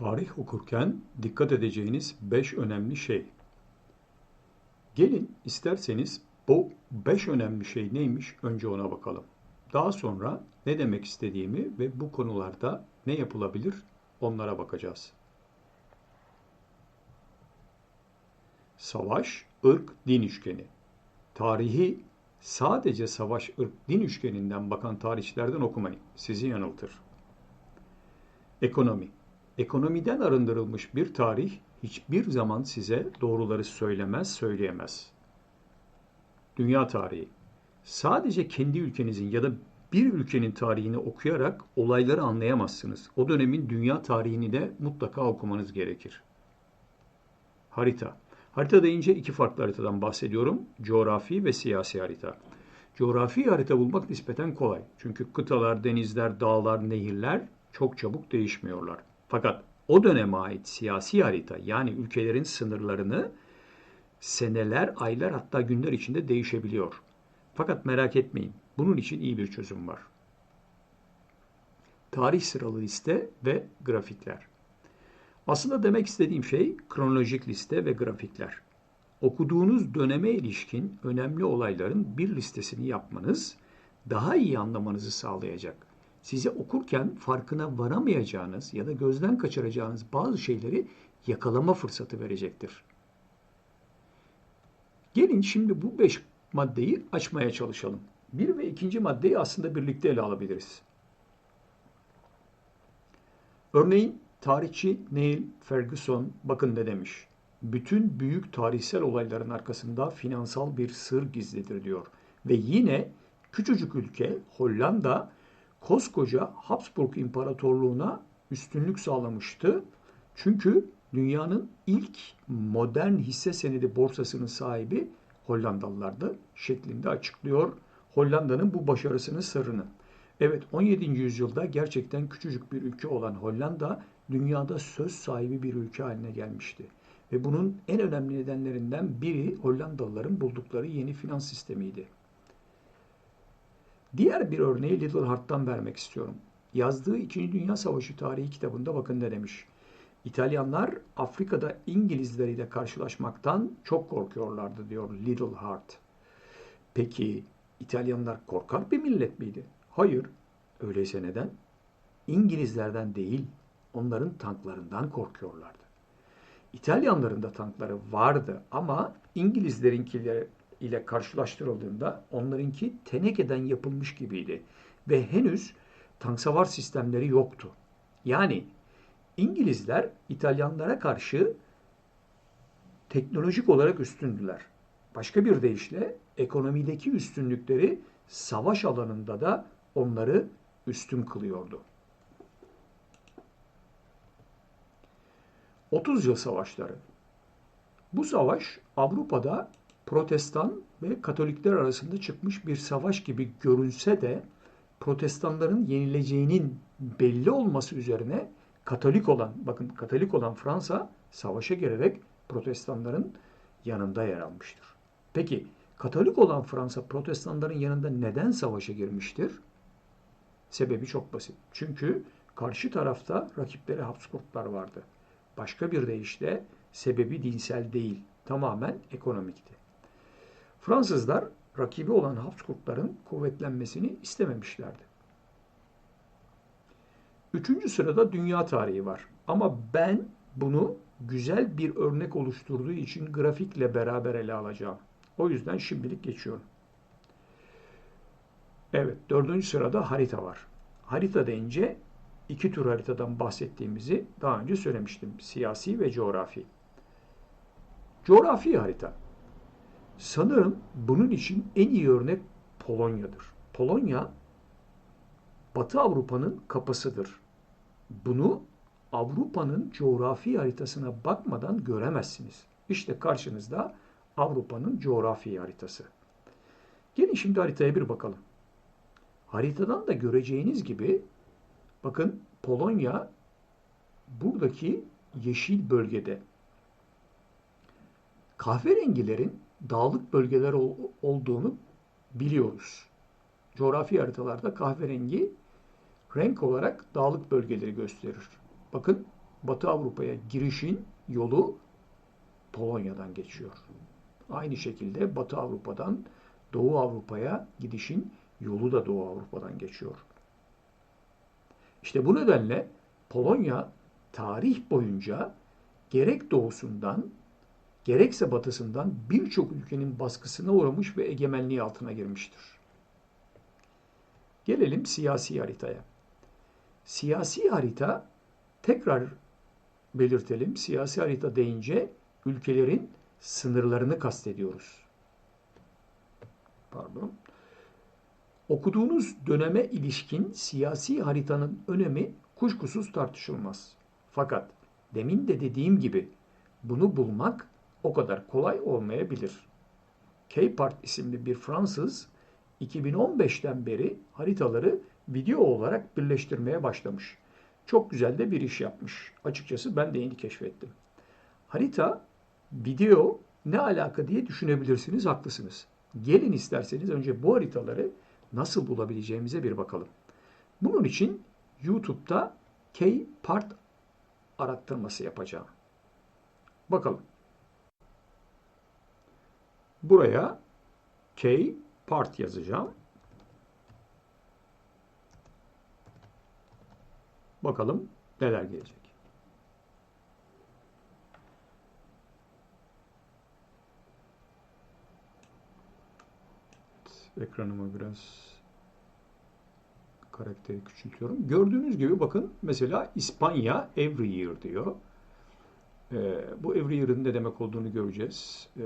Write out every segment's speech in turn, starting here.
Tarih okurken dikkat edeceğiniz 5 önemli şey. Gelin isterseniz bu 5 önemli şey neymiş önce ona bakalım. Daha sonra ne demek istediğimi ve bu konularda ne yapılabilir onlara bakacağız. Savaş, ırk, din üçgeni. Tarihi sadece savaş, ırk, din üçgeninden bakan tarihçilerden okumayın. Sizi yanıltır. Ekonomi. Ekonomiden arındırılmış bir tarih hiçbir zaman size doğruları söylemez, söyleyemez. Dünya tarihi. Sadece kendi ülkenizin ya da bir ülkenin tarihini okuyarak olayları anlayamazsınız. O dönemin dünya tarihini de mutlaka okumanız gerekir. Harita. Harita deyince iki farklı haritadan bahsediyorum. Coğrafi ve siyasi harita. Coğrafi harita bulmak nispeten kolay. Çünkü kıtalar, denizler, dağlar, nehirler çok çabuk değişmiyorlar. Fakat o döneme ait siyasi harita yani ülkelerin sınırlarını seneler, aylar hatta günler içinde değişebiliyor. Fakat merak etmeyin. Bunun için iyi bir çözüm var. Tarih sıralı liste ve grafikler. Aslında demek istediğim şey kronolojik liste ve grafikler. Okuduğunuz döneme ilişkin önemli olayların bir listesini yapmanız daha iyi anlamanızı sağlayacak size okurken farkına varamayacağınız ya da gözden kaçıracağınız bazı şeyleri yakalama fırsatı verecektir. Gelin şimdi bu beş maddeyi açmaya çalışalım. Bir ve ikinci maddeyi aslında birlikte ele alabiliriz. Örneğin tarihçi Neil Ferguson bakın ne demiş. Bütün büyük tarihsel olayların arkasında finansal bir sır gizlidir diyor. Ve yine küçücük ülke Hollanda koskoca Habsburg İmparatorluğu'na üstünlük sağlamıştı. Çünkü dünyanın ilk modern hisse senedi borsasının sahibi Hollandalılardı şeklinde açıklıyor Hollanda'nın bu başarısının sırrını. Evet 17. yüzyılda gerçekten küçücük bir ülke olan Hollanda dünyada söz sahibi bir ülke haline gelmişti. Ve bunun en önemli nedenlerinden biri Hollandalıların buldukları yeni finans sistemiydi. Diğer bir örneği Little Heart'tan vermek istiyorum. Yazdığı 2. Dünya Savaşı tarihi kitabında bakın ne demiş. İtalyanlar Afrika'da İngilizleriyle karşılaşmaktan çok korkuyorlardı diyor Little Heart. Peki İtalyanlar korkak bir millet miydi? Hayır. Öyleyse neden? İngilizlerden değil, onların tanklarından korkuyorlardı. İtalyanların da tankları vardı ama İngilizlerinkileri ile karşılaştırıldığında onlarınki tenekeden yapılmış gibiydi ve henüz tank savar sistemleri yoktu. Yani İngilizler İtalyanlara karşı teknolojik olarak üstündüler. Başka bir deyişle ekonomideki üstünlükleri savaş alanında da onları üstün kılıyordu. 30 yıl savaşları. Bu savaş Avrupa'da Protestan ve Katolikler arasında çıkmış bir savaş gibi görünse de Protestanların yenileceğinin belli olması üzerine Katolik olan, bakın Katolik olan Fransa savaşa girerek Protestanların yanında yer almıştır. Peki Katolik olan Fransa Protestanların yanında neden savaşa girmiştir? Sebebi çok basit. Çünkü karşı tarafta rakipleri Habsburglar vardı. Başka bir deyişle sebebi dinsel değil, tamamen ekonomikti. Fransızlar rakibi olan Habsburgların kuvvetlenmesini istememişlerdi. Üçüncü sırada dünya tarihi var. Ama ben bunu güzel bir örnek oluşturduğu için grafikle beraber ele alacağım. O yüzden şimdilik geçiyorum. Evet, dördüncü sırada harita var. Harita deyince iki tür haritadan bahsettiğimizi daha önce söylemiştim. Siyasi ve coğrafi. Coğrafi harita. Sanırım bunun için en iyi örnek Polonya'dır. Polonya Batı Avrupa'nın kapısıdır. Bunu Avrupa'nın coğrafi haritasına bakmadan göremezsiniz. İşte karşınızda Avrupa'nın coğrafi haritası. Gelin şimdi haritaya bir bakalım. Haritadan da göreceğiniz gibi bakın Polonya buradaki yeşil bölgede. Kahverengilerin dağlık bölgeler olduğunu biliyoruz. Coğrafi haritalarda kahverengi renk olarak dağlık bölgeleri gösterir. Bakın Batı Avrupa'ya girişin yolu Polonya'dan geçiyor. Aynı şekilde Batı Avrupa'dan Doğu Avrupa'ya gidişin yolu da Doğu Avrupa'dan geçiyor. İşte bu nedenle Polonya tarih boyunca gerek doğusundan gerekse batısından birçok ülkenin baskısına uğramış ve egemenliği altına girmiştir. Gelelim siyasi haritaya. Siyasi harita tekrar belirtelim. Siyasi harita deyince ülkelerin sınırlarını kastediyoruz. Pardon. Okuduğunuz döneme ilişkin siyasi haritanın önemi kuşkusuz tartışılmaz. Fakat demin de dediğim gibi bunu bulmak o kadar kolay olmayabilir. K-Part isimli bir Fransız 2015'ten beri haritaları video olarak birleştirmeye başlamış. Çok güzel de bir iş yapmış. Açıkçası ben de yeni keşfettim. Harita, video ne alaka diye düşünebilirsiniz, haklısınız. Gelin isterseniz önce bu haritaları nasıl bulabileceğimize bir bakalım. Bunun için YouTube'da K-Part arattırması yapacağım. Bakalım. Buraya K part yazacağım. Bakalım neler gelecek. Ekranımı biraz karakteri küçültüyorum. Gördüğünüz gibi bakın mesela İspanya every year diyor. Ee, bu every year'ın ne demek olduğunu göreceğiz. Ee,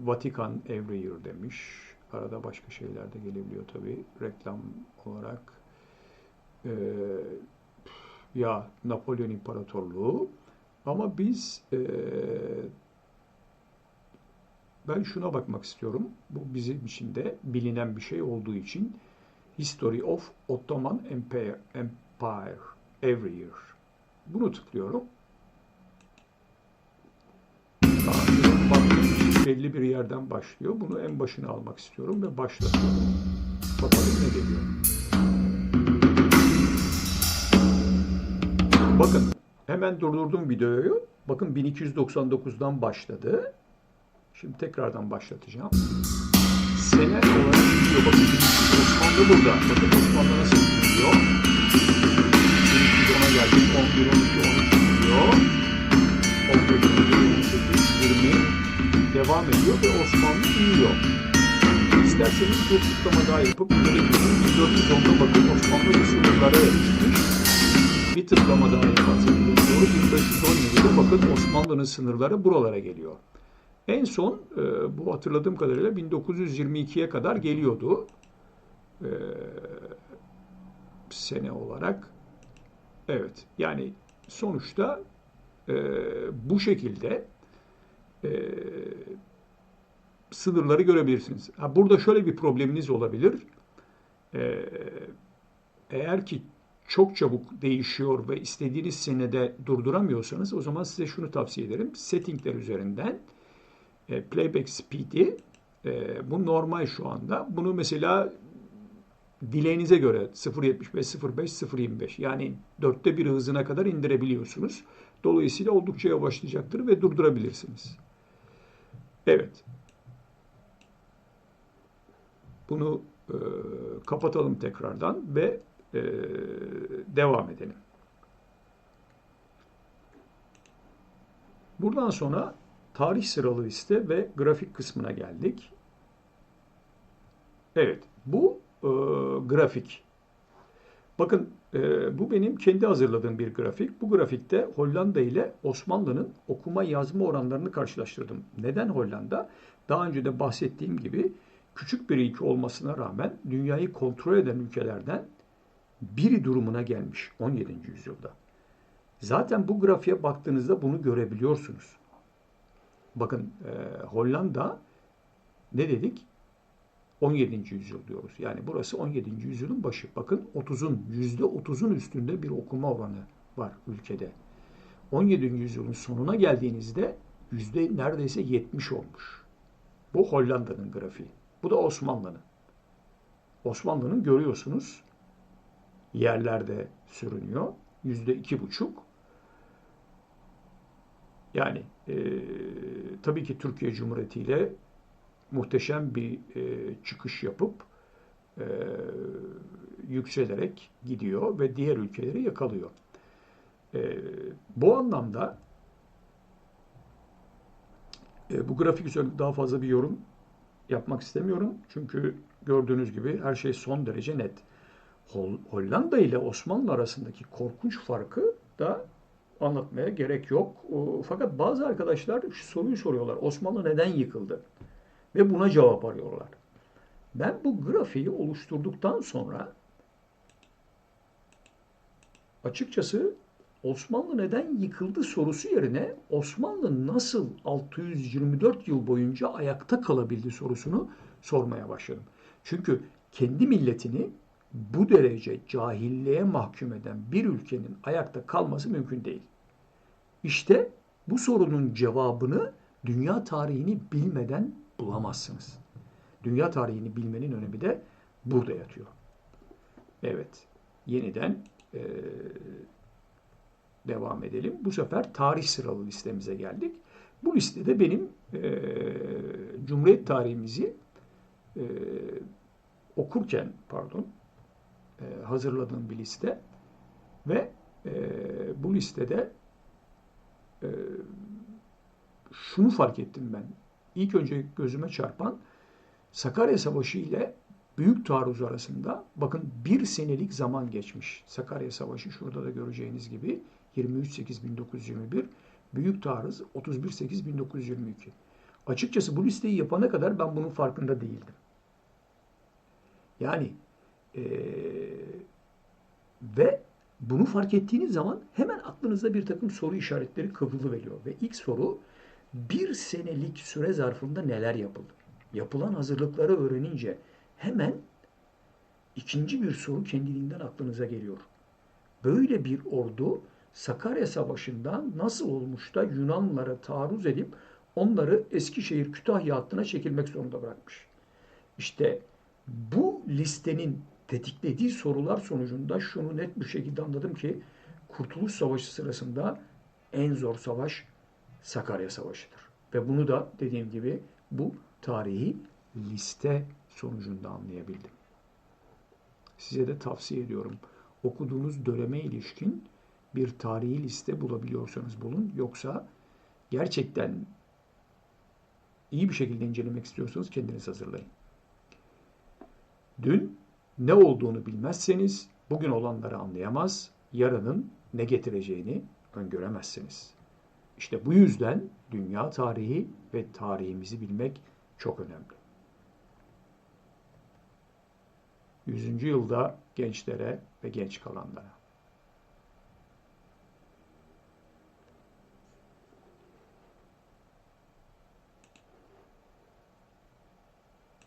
Vatikan every year demiş. Arada başka şeyler de gelebiliyor tabii reklam olarak. Ee, ya Napolyon İmparatorluğu ama biz e, ben şuna bakmak istiyorum. Bu bizim için de bilinen bir şey olduğu için History of Ottoman Empire, Empire Every Year. Bunu tıklıyorum. Belli bir yerden başlıyor. Bunu en başına almak istiyorum ve başlatıyorum. Bakalım ne geliyor. Bakın hemen durdurdum videoyu. Bakın 1299'dan başladı. Şimdi tekrardan başlatacağım. Sene olarak gidiyor. Bakın Osmanlı burada. Bakın Osmanlı nasıl gidiyor. 1210'a geldik. 11, 12, 13 gidiyor. 15, 18, 20, devam ediyor ve Osmanlı büyüyor. İsterseniz bir tıklama daha yapıp görebilirsiniz. 1410'da bakın Osmanlı bu sınırlara erişmiş. Bir tıklama daha yaparsanız doğru 1517'de bakın Osmanlı'nın sınırları buralara geliyor. En son e, bu hatırladığım kadarıyla 1922'ye kadar geliyordu. E, sene olarak. Evet yani sonuçta e, bu şekilde e, sınırları görebilirsiniz. Ha, burada şöyle bir probleminiz olabilir. E, eğer ki çok çabuk değişiyor ve istediğiniz senede durduramıyorsanız o zaman size şunu tavsiye ederim. Settingler üzerinden e, playback speed'i e, bu normal şu anda. Bunu mesela dileğinize göre 0.75, 0.5, 0.25 yani dörtte bir hızına kadar indirebiliyorsunuz. Dolayısıyla oldukça yavaşlayacaktır ve durdurabilirsiniz. Evet. Bunu e, kapatalım tekrardan ve e, devam edelim. Buradan sonra tarih sıralı liste ve grafik kısmına geldik. Evet, bu e, grafik. Bakın e, bu benim kendi hazırladığım bir grafik. Bu grafikte Hollanda ile Osmanlı'nın okuma yazma oranlarını karşılaştırdım. Neden Hollanda? Daha önce de bahsettiğim gibi küçük bir ülke olmasına rağmen dünyayı kontrol eden ülkelerden biri durumuna gelmiş 17. yüzyılda. Zaten bu grafiğe baktığınızda bunu görebiliyorsunuz. Bakın e, Hollanda ne dedik? 17. yüzyıl diyoruz. Yani burası 17. yüzyılın başı. Bakın 30'un, %30'un üstünde bir okuma oranı var ülkede. 17. yüzyılın sonuna geldiğinizde yüzde neredeyse 70 olmuş. Bu Hollanda'nın grafiği. Bu da Osmanlı'nın. Osmanlı'nın görüyorsunuz yerlerde sürünüyor. Yüzde iki buçuk. Yani e, tabii ki Türkiye Cumhuriyeti ile muhteşem bir e, çıkış yapıp e, yükselerek gidiyor ve diğer ülkeleri yakalıyor. E, bu anlamda e, bu grafik üzerinde daha fazla bir yorum yapmak istemiyorum. Çünkü gördüğünüz gibi her şey son derece net. Hol- Hollanda ile Osmanlı arasındaki korkunç farkı da anlatmaya gerek yok. Fakat bazı arkadaşlar şu soruyu soruyorlar. Osmanlı neden yıkıldı? Ve buna cevap arıyorlar. Ben bu grafiği oluşturduktan sonra açıkçası Osmanlı neden yıkıldı sorusu yerine Osmanlı nasıl 624 yıl boyunca ayakta kalabildi sorusunu sormaya başladım. Çünkü kendi milletini bu derece cahilliğe mahkum eden bir ülkenin ayakta kalması mümkün değil. İşte bu sorunun cevabını dünya tarihini bilmeden bulamazsınız. Dünya tarihini bilmenin önemi de burada yatıyor. Evet, yeniden e, devam edelim. Bu sefer tarih sıralı listemize geldik. Bu listede benim e, Cumhuriyet tarihimizi e, okurken pardon e, hazırladığım bir liste ve e, bu listede e, şunu fark ettim ben. İlk önce gözüme çarpan Sakarya Savaşı ile Büyük Taarruz arasında bakın bir senelik zaman geçmiş. Sakarya Savaşı şurada da göreceğiniz gibi 23.8.1921, Büyük Taarruz 31.8.1922. Açıkçası bu listeyi yapana kadar ben bunun farkında değildim. Yani ee, ve bunu fark ettiğiniz zaman hemen aklınızda bir takım soru işaretleri veriyor. Ve ilk soru bir senelik süre zarfında neler yapıldı? Yapılan hazırlıkları öğrenince hemen ikinci bir soru kendiliğinden aklınıza geliyor. Böyle bir ordu Sakarya Savaşı'nda nasıl olmuş da Yunanlılara taarruz edip onları Eskişehir Kütahya hattına çekilmek zorunda bırakmış. İşte bu listenin tetiklediği sorular sonucunda şunu net bir şekilde anladım ki Kurtuluş Savaşı sırasında en zor savaş Sakarya Savaşı'dır. Ve bunu da dediğim gibi bu tarihi liste sonucunda anlayabildim. Size de tavsiye ediyorum. Okuduğunuz döneme ilişkin bir tarihi liste bulabiliyorsanız bulun. Yoksa gerçekten iyi bir şekilde incelemek istiyorsanız kendiniz hazırlayın. Dün ne olduğunu bilmezseniz bugün olanları anlayamaz, yarının ne getireceğini öngöremezsiniz. İşte bu yüzden dünya tarihi ve tarihimizi bilmek çok önemli. 100. yılda gençlere ve genç kalanlara.